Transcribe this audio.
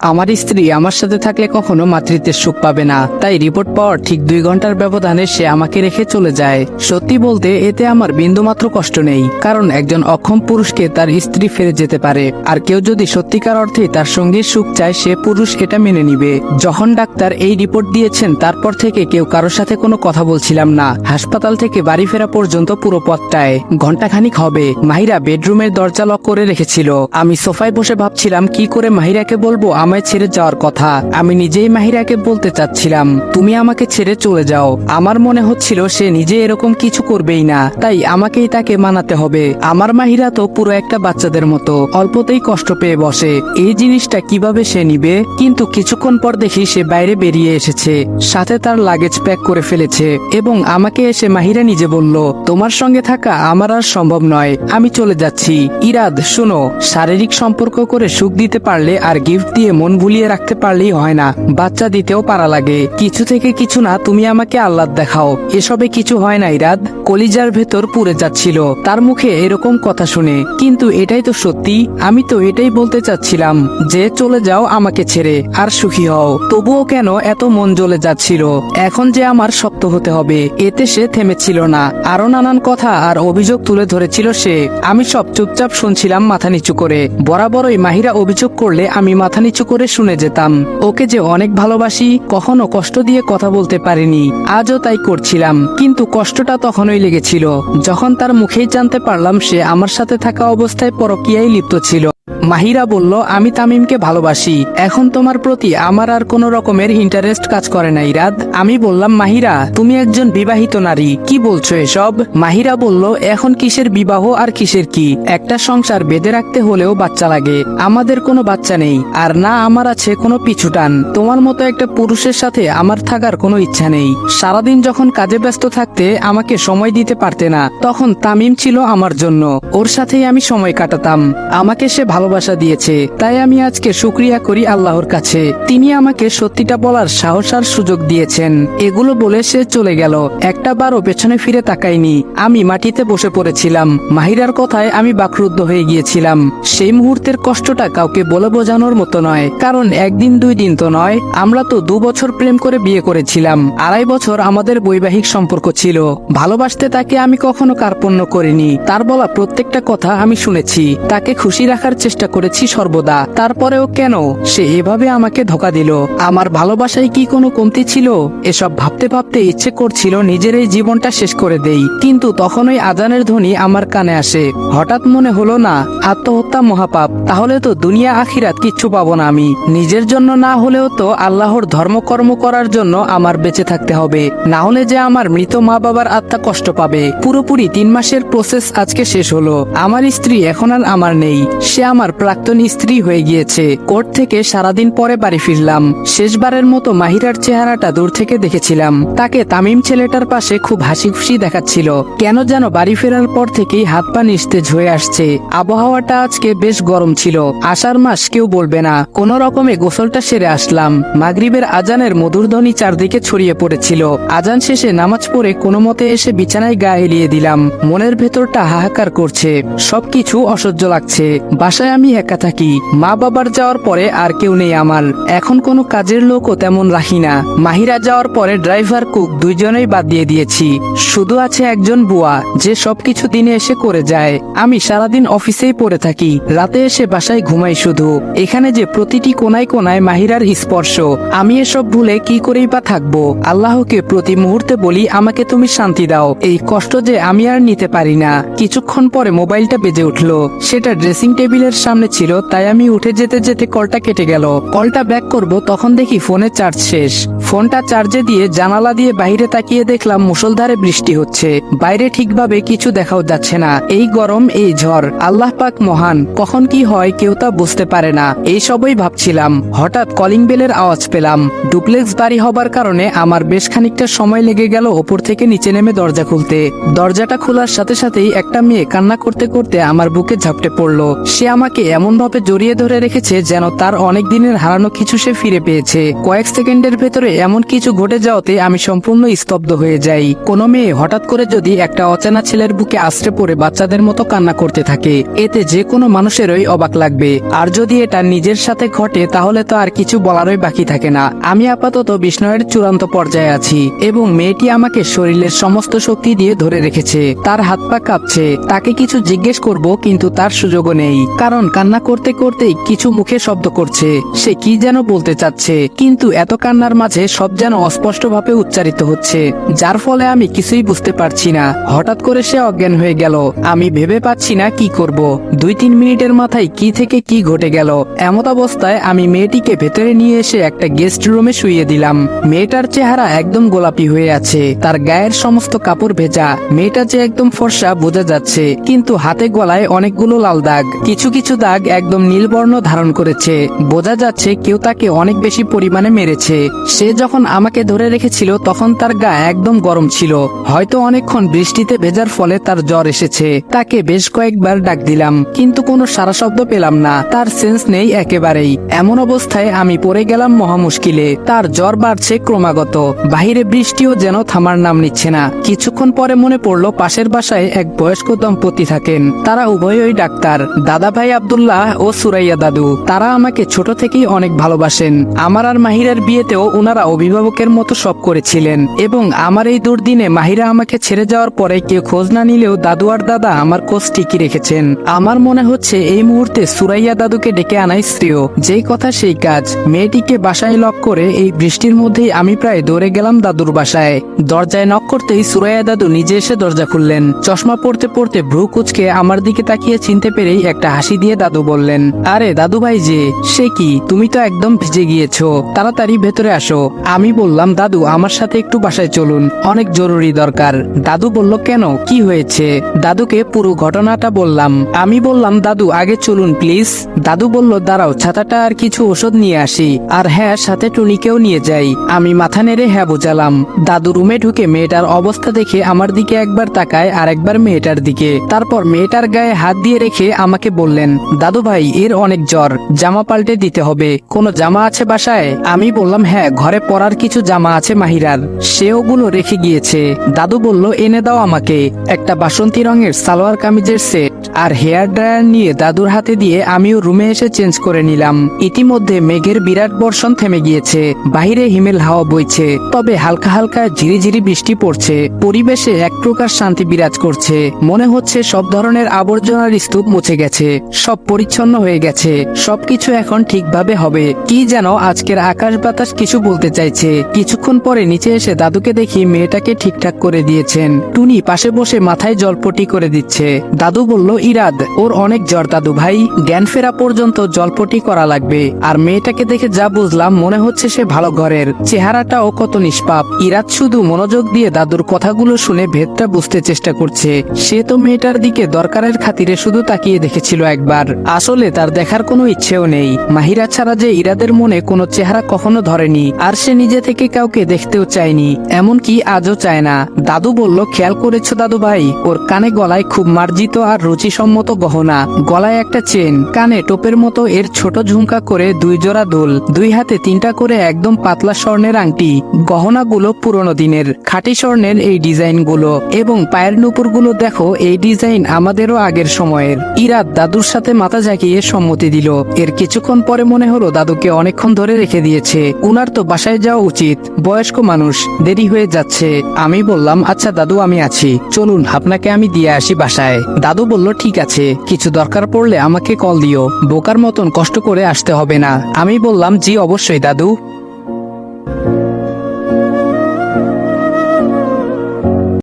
আমার স্ত্রী আমার সাথে থাকলে কখনো মাতৃত্বের সুখ পাবে না। তাই রিপোর্ট পাওয়ার ঠিক দুই ঘণ্টার ব্যবধানে সে আমাকে রেখে চলে যায়। সত্যি বলতে, এতে আমার বিন্দুমাত্র কষ্ট নেই, কারণ একজন অক্ষম পুরুষকে তার স্ত্রী ফিরে যেতে পারে। আর কেউ যদি সত্যিকার অর্থে তার সঙ্গীর সুখ চায়, সে পুরুষ এটা মেনে নিবে। যখন ডাক্তার এই রিপোর্ট দিয়েছেন, তারপর থেকে কেউ কারোর সাথে কোনো কথা বলছিলাম না। হাসপাতাল থেকে বাড়ি ফেরা পর্যন্ত পুরো পথটায়। ঘন্টাখানিক হবে। মাহিরা বেডরুমের দরজা লক করে রেখেছিল। আমি সোফায় বসে ভাবছিলাম, কি করে মাহিরাকে বলব? আমায় ছেড়ে যাওয়ার কথা। আমি নিজেই মাহিরাকে বলতে চাচ্ছিলাম, তুমি আমাকে ছেড়ে চলে যাও। আমার মনে হচ্ছিল সে নিজে এরকম কিছু করবেই না, তাই আমাকেই তাকে মানাতে হবে। আমার মাহিরা তো পুরো একটা বাচ্চাদের মতো, অল্পতেই কষ্ট পেয়ে বসে। এই জিনিসটা কীভাবে সে নিবে? কিন্তু কিছুক্ষণ পর দেখি সে বাইরে বেরিয়ে এসেছে, সাথে তার লাগেজ প্যাক করে ফেলেছে এবং আমাকে এসে মাহিরা নিজে বলল, তোমার সঙ্গে থাকা আমার আর সম্ভব নয়, আমি চলে যাচ্ছি। ইরাদ, শোনো, শারীরিক সম্পর্ক করে সুখ দিতে পারলে আর গিফট দিয়ে মন ভুলিয়ে রাখতে পারলেই হয় না। বাচ্চা দিতেও পারা লাগে। কিছু থেকে কিছু না, তুমি আমাকে আহ্লাদ দেখাও। এসবে কিছু হয় না, ইরাদ। কলিজার ভেতর পুড়ে যাচ্ছিল। তার মুখে এরকম কথা শুনে। কিন্তু এটাই তো সত্যি। আমি তো এটাই বলতে চাচ্ছিলাম যে, চলে যাও আমাকে ছেড়ে, আর সুখী হও। তবুও কেন এত মন জ্বলে যাচ্ছিল? এখন যে আমার শক্ত হতে হবে, এতে সে থেমেছিল না। আরও নানান কথা আর অভিযোগ তুলে ধরেছিল সে। আমি সব চুপচাপ শুনছিলাম মাথা নিচু করে। বরাবরই মাহিরা অভিযোগ করলে আমি মাথা নিচু করে শুনে যেতাম। ওকে যে অনেক ভালোবাসি, কখনো কষ্ট দিয়ে কথা বলতে পারিনি। আজও তাই করছিলাম, কিন্তু কষ্টটা তখনই লেগেছিল। যখন তার মুখেই জানতে পারলাম সে আমার সাথে থাকা অবস্থায় পরকীয়ায় লিপ্ত ছিল। মাহিরা বলল, আমি তামিমকে ভালোবাসি। এখন তোমার প্রতি আমার আর কোনো রকমের ইন্টারেস্ট কাজ করে না ইরাদ আমি বললাম, মাহিরা, তুমি একজন বিবাহিত নারী। কি বলছো এসব? মাহিরা বলল, এখন কিসের বিবাহ আর কিসের কি? একটা সংসার বেঁধে রাখতে হলেও বাচ্চা লাগে। আমাদের কোনো বাচ্চা নেই। আর না, আমার আছে কোনো পিছুটান। তোমার মতো একটা পুরুষের সাথে আমার থাকার কোনো ইচ্ছা নেই। সারাদিন যখন কাজে ব্যস্ত থাকতে আমাকে সময় দিতে পারতে না, তখন তামিম ছিল আমার জন্য। ওর সাথেই আমি সময় কাটাতাম। আমাকে সে ভালোবাসা দিয়েছে। তাই আমি আজকে শুক্রিয়া করি আল্লাহর কাছে। তিনি আমাকে সত্যিটা বলার সাহস আর সুযোগ দিয়েছেন। এগুলো বলে সে চলে গেল। একটা বারও পেছনে ফিরে তাকায়নি। আমি মাটিতে বসে পড়েছিলাম। মাহিরার কথায় আমি বাকরুদ্ধ হয়ে গিয়েছিলাম। সেই মুহূর্তের কষ্টটা কাউকে বলে বোঝানোর মতো নয়। কারণ একদিন দুই দিন তো নয়। আমরা তো দু বছর প্রেম করে বিয়ে করেছিলাম। আড়াই বছর আমাদের বৈবাহিক সম্পর্ক ছিল। ভালোবাসতে তাকে আমি কখনো কার্পণ্য করিনি। তার বলা প্রত্যেকটা কথা আমি শুনেছি। তাকে খুশি রাখার চেষ্টা করেছি সর্বদা। তারপরেও কেন? সে এভাবে আমাকে ধোকা দিল। আমার ভালোবাসায় কি কোনো কমতি ছিল? এসব ভাবতে ভাবতে ইচ্ছে করছিল নিজের এই জীবনটা শেষ করে দেই। কিন্তু তখনই আজানের ধ্বনি আমার কানে আসে। হঠাৎ মনে হলো, না, আত্মহত্যা মহাপাপ। তাহলে তো দুনিয়া আখিরাত কিচ্ছু পাবো না আমি। নিজের জন্য না হলেও তো আল্লাহর ধর্মকর্ম করার জন্য আমার বেঁচে থাকতে হবে। না হলে যে আমার মৃত মা বাবার আত্মা কষ্ট পাবে। পুরোপুরি তিন মাসের প্রসেস আজকে শেষ হলো। আমার স্ত্রী এখন আর আমার নেই। সে আমার প্রাক্তন স্ত্রী হয়ে গিয়েছে। কোর্ট থেকে সারাদিন পরে বাড়ি ফিরলাম। শেষবারের মতো মাহিরার চেহারাটা দূর থেকে দেখেছিলাম। তাকে তামিম ছেলেটার পাশে খুব হাসি খুশি দেখাচ্ছিল। কেন যেন বাড়ি ফেরার পর থেকেই হাত পা নিস্তেজ হয়ে আসছে। আবহাওয়াটা আজকে বেশ গরম ছিল। আষাঢ় মাস কেউ বলবে না। কোন রকমে গোসলটা সেরে আসলাম। মাগরিবের আজানের মধুর ধ্বনি চারদিকে ছড়িয়ে পড়েছিল। আজান শেষে নামাজ পড়ে কোনো মতে এসে বিছানায় গা এলিয়ে দিলাম। মনের ভেতরটা হাহাকার করছে। সবকিছু অসহ্য লাগছে। বাসায় আমি একা থাকি। মা বাবার যাওয়ার পরে আর কেউ নেই আমার। এখন কোনো কাজের লোকও তেমন রাখি না। মাহিরা যাওয়ার পরে ড্রাইভার, কুক দুইজনেই বাদ দিয়ে দিয়েছি। শুধু আছে একজন বুয়া, যে সবকিছু দিনে এসে করে যায়। আমি সারাদিন অফিসেই পড়ে থাকি। রাতে এসে বাসায় ঘুমাই শুধু। এখানে যে প্রতিটি কোনায় কোনায় মাহিরার স্পর্শ। আমি এসব ভুলে কি করেই বা থাকব? আল্লাহকে প্রতি মুহূর্তে বলি, আমাকে তুমি শান্তি দাও। এই কষ্ট যে আমি আর নিতে পারি না। কিছুক্ষণ পরে মোবাইলটা বেজে উঠল। সেটা ড্রেসিং টেবিলের সামনে ছিল, তাই আমি উঠে যেতে যেতে কলটা কেটে গেল। কলটা ব্যাক করব, তখন দেখি ফোনে চার্জ শেষ। ফোনটা চার্জে দিয়ে জানালা দিয়ে বাইরে তাকিয়ে দেখলাম মুষলধারে বৃষ্টি হচ্ছে। বাইরে ঠিকভাবে কিছু দেখাও যাচ্ছে না। এই গরম, এই ঝড়, আল্লাহ পাক মহান। কখন কি হয় কেউ তা বুঝতে পারে না। এই সবই ভাবছিলাম। হঠাৎ কলিং বেলের আওয়াজ পেলাম। ডুপ্লেক্স বাড়ি হবার কারণে আমার বেশ খানিকটা সময় লেগে গেল ওপর থেকে নিচে নেমে দরজা খুলতে। দরজাটা খোলার সাথে সাথেই একটা মেয়ে কান্না করতে করতে আমার বুকে ঝাপটে পড়ল। সে আমাকে এমন ভাবে জড়িয়ে ধরে রেখেছে যেন তার অনেক দিনের হারানো কিছু সে ফিরে পেয়েছে। কয়েক সেকেন্ডের ভেতরে এমন কিছু ঘটে যাওয়াতে আমি সম্পূর্ণ স্তব্ধ হয়ে যাই। কোনো মেয়ে হঠাৎ করে যদি একটা অচেনা ছেলের বুকে আশ্রে পড়ে বাচ্চাদের মতো কান্না করতে থাকে, এতে যে কোনো মানুষেরই অবাক লাগবে। আর যদি এটা নিজের সাথে ঘটে, তাহলে তো আর কিছু বলারই বাকি থাকে না। আমি আপাতত বিষ্ণয়ের চূড়ান্ত পর্যায়ে আছি, এবং মেয়েটি আমাকে শরীরের সমস্ত শক্তি দিয়ে ধরে রেখেছে। তার হাত পা কাঁপছে, তাকে কিছু জিজ্ঞেস করব, কিন্তু তার সুযোগও নেই। কারণ কান্না করতে করতেই কিছু মুখে শব্দ করছে, সে কি যেন বলতে চাচ্ছে। কিন্তু এত কান্নার মাঝে সব যেন অস্পষ্টভাবে উচ্চারিত হচ্ছে, যার ফলে আমি কিছুই বুঝতে পারছি না। হঠাৎ করে সে অজ্ঞান হয়ে গেল। আমি ভেবে পাচ্ছি না কি করব। দুই তিন মিনিটের মাথায় কি থেকে কি ঘটে গেল। এমত অবস্থায় আমি মেয়েটিকে ভেতরে নিয়ে এসে একটা গেস্ট রুমে শুয়ে দিলাম। মেয়েটার চেহারা একদম গোলাপি হয়ে আছে। তার গায়ের সমস্ত কাপড় ভেজা। মেয়েটা যে একদম ফর্সা বোঝা যাচ্ছে। কিন্তু হাতে গলায় অনেকগুলো লাল দাগ। কিছু কিছু দাগ একদম নীলবর্ণ ধারণ করেছে। বোঝা যাচ্ছে কেউ তাকে অনেক বেশি পরিমাণে মেরেছে। সে যখন আমাকে ধরে রেখেছিল, তখন তার গা একদম গরম ছিল। হয়তো অনেকক্ষণ বৃষ্টিতে ভেজার ফলে তার জ্বর এসেছে। তাকে বেশ কয়েকবার ডাক দিলাম, কিন্তু কোনো সারা শব্দ পেলাম না। তার সেন্স নেই একেবারেই। এমন অবস্থায় আমি পড়ে গেলাম মহা মুশকিলে তার জ্বর বাড়ছে ক্রমাগত। বাহিরে বৃষ্টিও যেন থামার নাম নিচ্ছে না। কিছুক্ষণ পরে মনে পড়ল পাশের বাসায় এক বয়স্ক দম্পতি থাকেন। তারা উভয়ই ডাক্তার। দাদা ভাই আব্দুল্লাহ ও সুরাইয়া দাদু। তারা আমাকে ছোট থেকেই অনেক ভালোবাসেন। আমার আর মাহিরের বিয়েতেও ওনারা অভিভাবকের মতো সব করেছিলেন। এবং আমার এই দুর্দিনে মাহিরা আমাকে ছেড়ে যাওয়ার পরে কেউ খোঁজ না নিলেও দাদু আর দাদা আমার খোঁজ ঠিকই রেখেছেন। আমার মনে হচ্ছে এই মুহূর্তে সুরাইয়া দাদুকে ডেকে আনাই শ্রেয়। যেই কথা সেই কাজ। মেয়েটিকে বাসায় লক করে এই বৃষ্টির মধ্যেই আমি প্রায় দৌড়ে গেলাম দাদুর বাসায়। দরজায় নক করতেই সুরাইয়া দাদু নিজে এসে দরজা খুললেন। চশমা পড়তে পড়তে ভ্রু কুচকে আমার দিকে তাকিয়ে চিনতে পেরেই একটা হাসি দিয়ে দাদু বললেন, আরে দাদু ভাই যে, সে কি? তুমি তো একদম ভিজে গিয়েছো। তাড়াতাড়ি ভেতরে আসো। আমি বললাম, দাদু, আমার সাথে একটু বাসায় চলুন। অনেক জরুরি দরকার। দাদু বলল, কেন? কি হয়েছে? দাদুকে পুরো ঘটনাটা বললাম। আমি বললাম, দাদু, আগে চলুন প্লিজ। দাদু বলল, দাঁড়াও, ছাতাটা আর কিছু ওষুধ নিয়ে আসি। আর হ্যাঁ সাথে টুনিকেও নিয়ে যাই। আমি মাথা নেড়ে হ্যাঁ বোঝালাম। দাদু রুমে ঢুকে মেয়েটার অবস্থা দেখে আমার দিকে একবার তাকায় আর একবার মেয়েটার দিকে। তারপর মেয়েটার গায়ে হাত দিয়ে রেখে আমাকে বললেন, দাদু ভাই, এর অনেক জ্বর। জামা পাল্টে দিতে হবে। কোনো জামা আছে বাসায়? আমি বললাম হ্যাঁ ঘরে পরার কিছু জামা আছে মাহিরার। সে ওগুলো রেখে গিয়েছে। দাদু বলল, এনে দাও আমাকে। একটা বাসন্তী রঙের সালোয়ার কামিজের সেট আর হেয়ার ড্রায়ার নিয়ে দাদুর হাতে দিয়ে আমিও রুমে এসে চেঞ্জ করে নিলাম। ইতিমধ্যে মেঘের বিরাট বর্ষণ থেমে গিয়েছে। বাহিরে হিমেল হাওয়া বইছে, তবে হালকা হালকা ঝিরিঝিরি বৃষ্টি পড়ছে। পরিবেশে এক প্রকার শান্তি বিরাজ করছে। মনে হচ্ছে সব ধরনের আবর্জনার স্তূপ মুছে গেছে। সব পরিচ্ছন্ন হয়ে গেছে। সবকিছু এখন ঠিকভাবে হবে। কি যেন আজকের আকাশ বাতাস কিছু বলতে চাইছে। কিছুক্ষণ পরে নিচে এসে দাদুকে দেখি মেয়েটাকে ঠিকঠাক করে দিয়েছেন। টুনি পাশে বসে মাথায় জলপটি করে দিচ্ছে। দাদু বলল ইরাদ ওর অনেক জ্বর দাদু ভাই, জ্ঞান ফেরা পর্যন্ত জলপটি করা লাগবে। আর মেয়েটাকে দেখে যা বুঝলাম মনে হচ্ছে সে ভালো ঘরের। চেহারাটাও কত নিষ্পাপ। ইরাদ শুধু মনোযোগ দিয়ে দাদুর কথাগুলো শুনে ভেদটা বুঝতে চেষ্টা করছে। সে তো মেয়েটার দিকে দরকারের খাতিরে শুধু তাকিয়ে দেখেছিল একবার। আসলে তার দেখার কোনো ইচ্ছেও নেই। মাহিরা ছাড়া যে ইরাদের মনে কোনো চেহারা কখনো ধরেনি, আর সে নিজে থেকে কাউকে দেখতেও চায়নি। এমনকি আজও চায় না। দাদু বলল, খেয়াল করেছ দাদু ভাই, ওর কানে গলায় খুব মার্জিত আর রুচিসম্মত গহনা, গলায় একটা চেন, কানে টোপের মতো এর ছোট ঝুমকা করে দুই জোড়া দোল, দুই হাতে তিনটা করে একদম পাতলা স্বর্ণের আংটি, গহনাগুলো পুরনো দিনের, খাঁটি স্বর্ণের এই ডিজাইনগুলো, এবং পায়ের নুপুরগুলো দেখো এই ডিজাইন আমাদেরও আগের সময়ের। ইরাত দাদুর সাথে মাথা ঝাঁকিয়ে সম্মতি দিল। এর কিছুক্ষণ পরে মনে হলো দাদুকে অনেকক্ষণ ধরে রেখে দিয়েছে। উনার তো বাসায় যাওয়া উচিত, বয়স্ক মানুষ, দেরি হয়ে যাচ্ছে। আমি বললাম আচ্ছা দাদু, আমি আছি। চলুন, আপনাকে আমি দিয়ে আসি বাসায়। দাদু বলল ঠিক আছে, কিছু দরকার পড়লে আমাকে কল দিও। বোকার মতন কষ্ট করে আসতে হবে না। আমি বললাম, জি, অবশ্যই, দাদু।